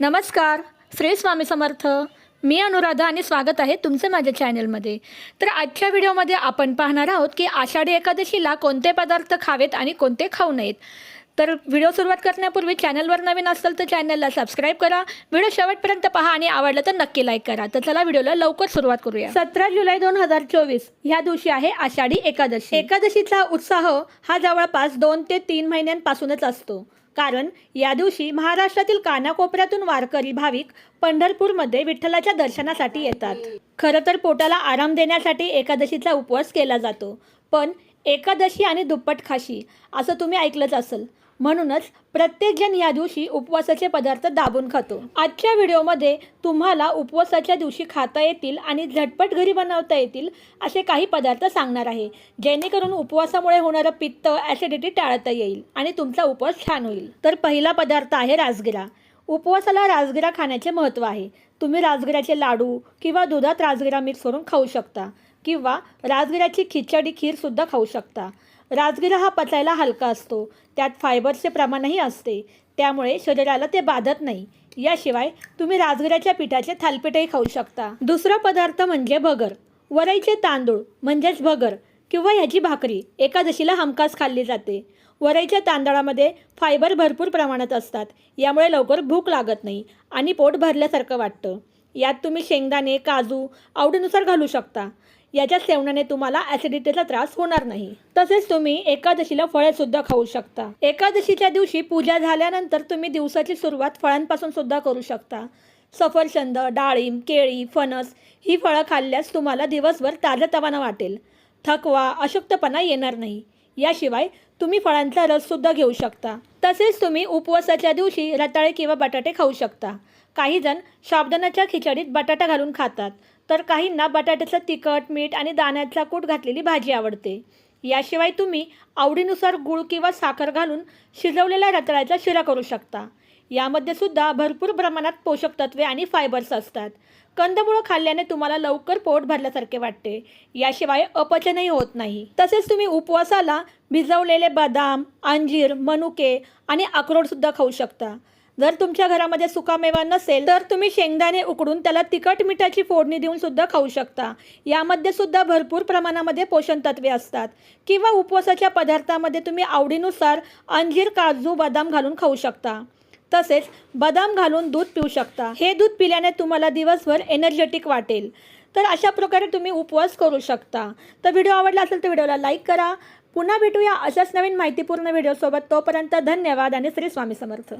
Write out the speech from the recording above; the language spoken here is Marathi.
नमस्कार श्री स्वामी समर्थ. मी अनुराधा आणि स्वागत आहे तुमचे माझ्या चॅनलमध्ये. तर आजच्या व्हिडिओमध्ये आपण पाहणार आहोत की आषाढी एकादशीला कोणते पदार्थ खावेत आणि कोणते खाऊ नयेत. तर व्हिडिओ सुरुवात करण्यापूर्वी चॅनलवर नवीन असेल तर चॅनलला सबस्क्राईब करा व्हिडिओ शेवटपर्यंत पहा आणि आवडलं तर नक्की लाईक करा. तर चला व्हिडिओला लवकर सुरुवात करूया. सतरा जुलै दोन हजार चोवीस ह्या दिवशी आहे आषाढी एकादशी. एकादशीचा उत्साह हा जवळपास दोन ते तीन महिन्यांपासूनच असतो. कारण या दिवशी महाराष्ट्रातील कानाकोपऱ्यातून वारकरी भाविक पंढरपूरमध्ये विठ्ठलाच्या दर्शनासाठी येतात. खरं तर पोटाला आराम देण्यासाठी एकादशीचा उपवास केला जातो. पण एकादशी आणि दुप्पट खाशी असं तुम्ही ऐकलंच असेल. म्हणूनच प्रत्येकजण या दिवशी उपवासाचे पदार्थ दाबून खातो. आजच्या व्हिडिओमध्ये तुम्हाला उपवासाच्या दिवशी खाता येतील आणि झटपट घरी बनवता येतील असे काही पदार्थ सांगणार आहे जेणेकरून उपवासामुळे होणारं पित्त ॲसिडिटी टाळता येईल आणि तुमचा उपवास छान होईल. तर पहिला पदार्थ आहे राजगिरा. उपवासाला राजगिरा खाण्याचे महत्त्व आहे. तुम्ही राजगिराचे लाडू किंवा दुधात राजगिरा मिक्स करून खाऊ शकता किंवा राजगिराची खिचडी खीरसुद्धा खाऊ शकता. राजगिरा हा पचायला हलका असतो. त्यात फायबरचे प्रमाणही असते. त्यामुळे शरीराला ते बाधत नाही. याशिवाय तुम्ही राजगिराच्या पिठाचे थालपीठही खाऊ शकता. दुसरा पदार्थ म्हणजे भगर. वरईचे तांदूळ म्हणजेच भगर किंवा ह्याची भाकरी एकादशीला हमखास खाल्ली जाते. वरईच्या तांदळामध्ये फायबर भरपूर प्रमाणात असतात. यामुळे लवकर भूक लागत नाही आणि पोट भरल्यासारखं वाटतं. यात तुम्ही शेंगदाणे काजू आवडीनुसार घालू शकता. याच्या सेवनाने तुम्हाला ॲसिडिटीचा त्रास होणार नाही. तसेच तुम्ही एकादशीला फळे सुद्धा खाऊ शकता. एकादशीच्या दिवशी पूजा झाल्यानंतर तुम्ही दिवसाची सुरुवात फळांपासून सुद्धा करू शकता. सफरचंद डाळिंब केळी फणस ही फळं खाल्ल्यास तुम्हाला दिवसभर ताजतवाना वाटेल. थकवा अशक्तपणा येणार नाही. याशिवाय तुम्ही फळांचा रससुद्धा घेऊ शकता. तसेच तुम्ही उपवासाच्या दिवशी रताळे किंवा बटाटे खाऊ शकता. काही जण खिचडीत बटाटा घालून खातात. तर काहींना बटाट्याचं तिखट मीठ आणि दाण्याचा कूट घातलेली भाजी आवडते. याशिवाय तुम्ही आवडीनुसार गूळ किंवा साखर घालून शिजवलेल्या रताळ्याचा शिरा करू शकता. यामध्ये सुद्धा भरपूर प्रमाणात पोषक तत्वे आणि फायबर्स असतात. कंदमुळं खाल्ल्याने तुम्हाला लवकर पोट भरल्यासारखे वाटते. याशिवाय अपचनही होत नाही. तसेच तुम्ही उपवासाला भिजवलेले बदाम अंजीर मनुके आणि अक्रोडसुद्धा खाऊ शकता. जर तुमच्या घरामध्ये सुकामेवा नसेल तर तुम्ही शेंगदाणे उकडून त्याला तिखट मिठाची फोडणी देऊन सुद्धा खाऊ शकता. यामध्ये सुद्धा भरपूर प्रमाणामध्ये पोषण तत्वे असतात. किंवा उपवासाच्या पदार्थामध्ये तुम्ही आवडीनुसार अंजीर काजू बदाम घालून खाऊ शकता. तसेच बदाम घालून दूध पिऊ शकता. हे दूध पिल्याने तुम्हाला दिवसभर एनर्जेटिक वाटेल. तर अशा प्रकारे तुम्ही उपवास करू शकता. तर व्हिडिओ आवडला असेल तर व्हिडिओला लाईक करा. पुन्हा भेटूया अशाच नवीन माहितीपूर्ण व्हिडिओसोबत तोपर्यंत धन्यवाद आणि श्री स्वामी समर्थ.